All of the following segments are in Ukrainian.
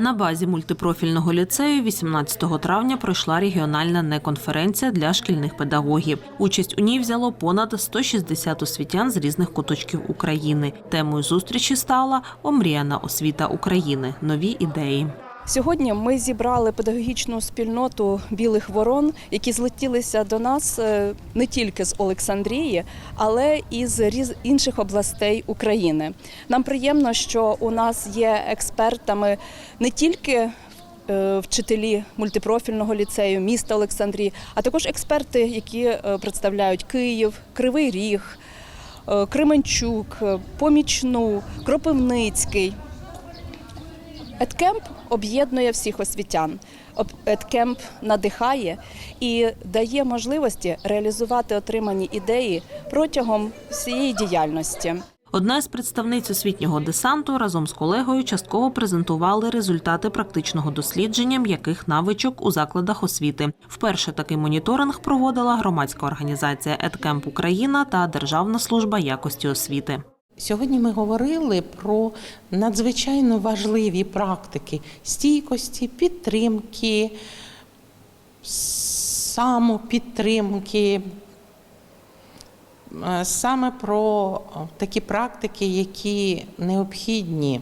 На базі мультипрофільного ліцею 18 травня пройшла регіональна неконференція для шкільних педагогів. Участь у ній взяло понад 160 освітян з різних куточків України. Темою зустрічі стала омріяна освіта України. Нові ідеї. Сьогодні ми зібрали педагогічну спільноту білих ворон, які злетілися до нас е, не тільки з Олександрії, але і з інших областей України. Нам приємно, що у нас є експертами не тільки е, вчителі мультипрофільного ліцею міста Олександрії, а також експерти, які е, представляють Київ, Кривий Ріг, Кременчук, Помічну, Кропивницький. Едкемп об'єднує всіх освітян. Едкемп надихає і дає можливості реалізувати отримані ідеї протягом всієї діяльності. Одна з представниць освітнього десанту разом з колегою частково презентували результати практичного дослідження м'яких навичок у закладах освіти. Вперше такий моніторинг проводила громадська організація «Едкемп Україна та Державна служба якості освіти. Сьогодні ми говорили про надзвичайно важливі практики стійкості, підтримки, самопідтримки, Е, саме про такі практики, які необхідні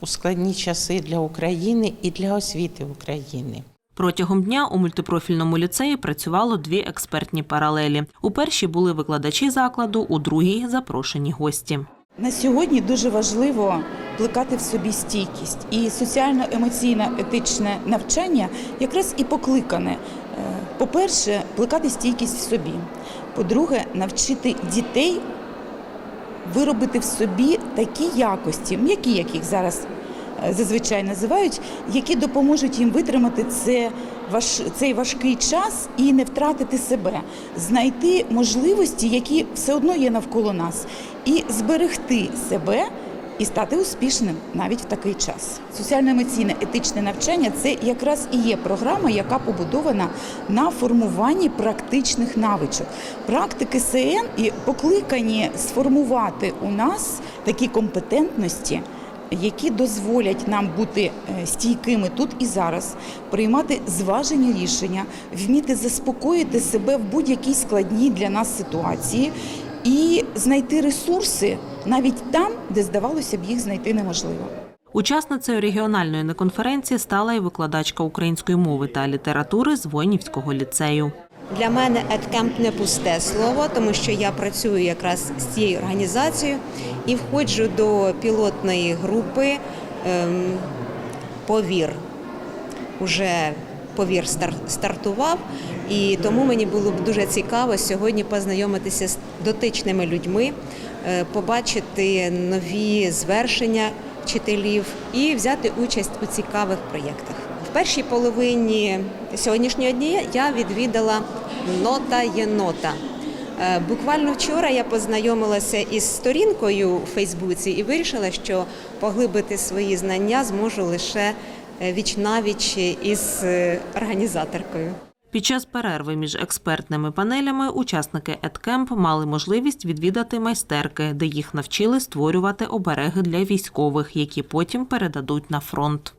у складні часи для України і для освіти України. Протягом дня у мультипрофільному ліцеї працювало дві експертні паралелі. У першій були викладачі закладу, у другій запрошені гості. На сьогодні дуже важливо плекати в собі стійкість і соціально-емоційне етичне навчання якраз і покликане. е, По-перше, плекати стійкість в собі. По-друге, навчити дітей виробити в собі такі якості, м'які, як їх зараз зазвичай називають, які допоможуть їм витримати це, важ, цей важкий час і не втратити себе, знайти можливості, які все одно є навколо нас, і зберегти себе. І стати успішним навіть в такий час. Соціально-емоційне етичне навчання це якраз і є програма, яка побудована на формуванні практичних навичок. Практики СН і покликані сформувати у нас такі компетентності, які дозволять нам бути е, стійкими тут і зараз, приймати зважені рішення, вміти заспокоїти себе в будь-якій складній для нас ситуації і знайти ресурси навіть там, де здавалося б їх знайти неможливо. Учасницею регіональної неконференції стала і викладачка української мови та літератури з Воїнівського ліцею. Для мене EdCamp не пусте слово, тому що я працюю якраз з цією організацією і входжу до пілотної групи ем, Повір. Уже повір стар- стартував, і тому мені було б дуже цікаво сьогодні познайомитися з дотичними людьми, е, побачити нові звершення вчителів і взяти участь у цікавих проєктах. Першій половині сьогоднішнього дня я відвідала нота єнота. Е, Буквально вчора я познайомилася із сторінкою у Фейсбуці і вирішила, що поглибити свої знання зможу лише е, віч-навіч із е, організаторкою. Під час перерви між експертними панелями учасники «Едкемп» мали можливість відвідати майстерки, де їх навчили створювати обереги для військових, які потім передадуть на фронт.